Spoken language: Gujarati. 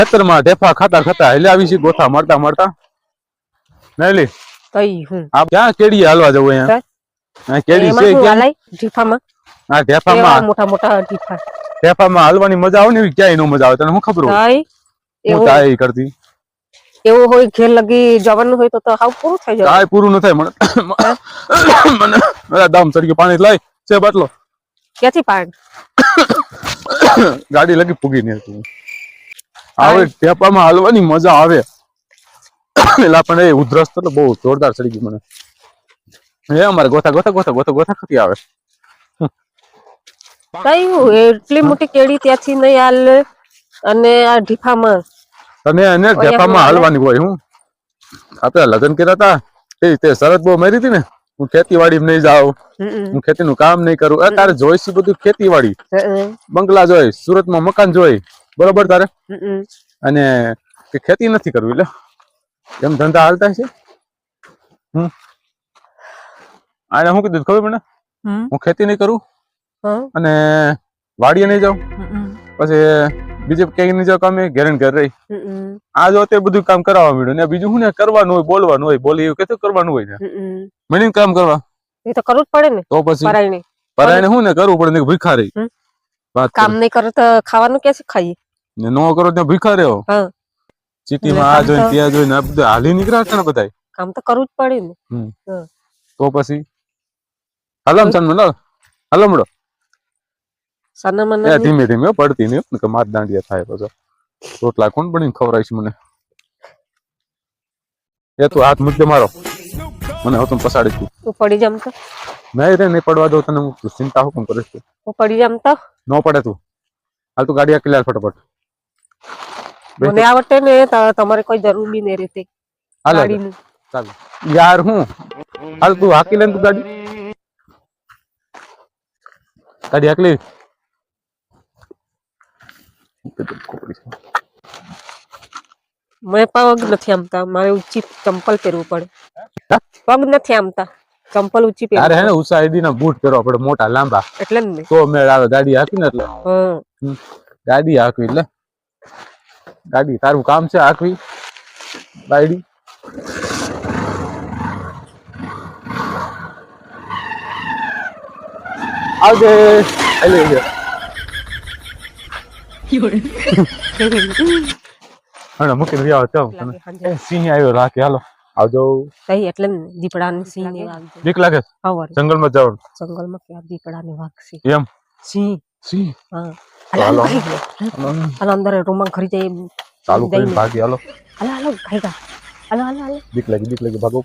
ખેતરમાં ઢેફા ખાતા ખાતા હેલ્યા આવી છે ગોથા મારતા મારતા. નહેલી તઈ હું. આ ક્યાં કેડી હાલવા જવું અહીંયા? આ કેડી છે ક્યાં? હાલાય ઢીફામાં? ઢેફામાં? મોટા મોટા ઢીફા. ઢેફામાં હાલવાની મજા આવે ને એવી ક્યાંય નો મજા આવે? તને શું ખબર હોય? હું તાય કરતી. એવું હોય ઘેર લગી જવાનું હોય તો તો હાવ પૂરું થઈ જાય. પૂરું ન થાય મને મને મારા દામ તરીકે પાણી લઈ છે બાટલો. ક્યાંથી પાણી? ગાડી લગી પૂગી નહીં હતી આવે ટેપામાં હાલવાની મજા આવે. એટલે પણ એ ઉધરસ તો બહુ જોરદાર ચડી ગયું મને. એ અમારે ગોથા ગોથા ગોથા ગોથા ગોથા ખતી આવે. કયું એટલી મોટી કેળી ત્યાંથી નહીં હાલ અને આ ઢીફામાં. અને એને ઓયા હાલવાની હોય હું. આપણે લગ્ન કર્યા હતા એ તે શરત બહુ મારી હતી ને હું ખેતીવાડી નહીં જાઉં હું ખેતીનું કામ નહીં કરું. તારે જોઈશું બધું ખેતીવાડી. બંગલા જોઈ સુરતમાં મકાન જોઈ. બરોબર તારે. અને ખેતી નથી કરવી એટલે એમ ધંધા હાલતા છે? હમ. આને હું કીધું ખબર મને? હું ખેતી નહીં કરું અને વાડીએ નહીં જાઉં. પછી બીજે ક્યાંય નહીં જાઉં કામે ઘેર ઘેર રહી. આ જો તે બધું કામ કરાવવા મળ્યું ને બીજું શું ને કરવાનું હોય બોલવાનું હોય બોલી એવું કેતું કરવાનું હોય ને. હમ. કામ કરવા. એ તો કરવું જ પડે ને તો પછી પરાયણે. હું ને કરવું પડે ને ભીખા રહી. કામ નહીં કરો તો ખાવાનું ક્યાંથી ખાઈએ? ને નો કરો ત્યાં ભીખા રહ્યો સિટી માં આ જોઈને ત્યાં જોઈને આ બધું હાલી નીકળ્યા છે ને બધા કામ તો કરવું જ પડે ને. તો પછી? હાલો ચાલ હાલો હાલો સાના મને ધીમે ધીમે પડતી નહીં કે માર દાંડિયા થાય પછી. રોટલા કોણ બનીને ખવડાવીશ મને? એ તું હાથ મુદ્દે મારો. મને હવે તું પસાડી તું પડી જમ તો. નહીં રે નહીં પડવા દઉં તને હું ચિંતા હું કરીશ તું હું પડી જામ તો ન પડે તું હાલ તું ગાડી આકી લે હાલ ફટાફટ બેસ મને આવડે ને તો તમારે કોઈ જરૂર બી નહીં રહેતી હાલ હાલ. ગાડીની ચાલ યાર હું હાલ તું હાકી લે ને તું ગાડી ગાડી હાકલી મને પગ નથી આમતા મારે ઊંચી ચંપલ પહેરવું પડે હા? પગ નથી આમતા ચંપલ ઊંચી તારે હે પહેરવું ને ઉષા ના બૂટ પહેરો આપણે મોટા લાંબા. એટલે ને. તો મેળ આવે ગાડી હાકી ને એટલે. હમ. ગાડી હાકવી એટલે. ગાડી તારું કામ છે હાકવી. ગાડી આવજે. આલે લે હણ મૂકીને રહ્યા ચાલ લાગે સિંહ આવ્યો રાખે હાલો. આવજો. તઈ એટલે દીપડાની સિંહ ને વાગશે બીક લાગે? છે? હવારે જંગલમાં જાવ જંગલમાં દીપડાની દીપડાને વાગશે એમ? સિંહ સિંહ હા. હાલો. હાલો. અંદર રૂમમાં ખરી જાય ચાલુ કરીને ભાગી હાલો. હાલો હાલો ભાઈ ગા. હાલો હાલો હાલો. બીક લાગી બીક લાગી. ભાગો.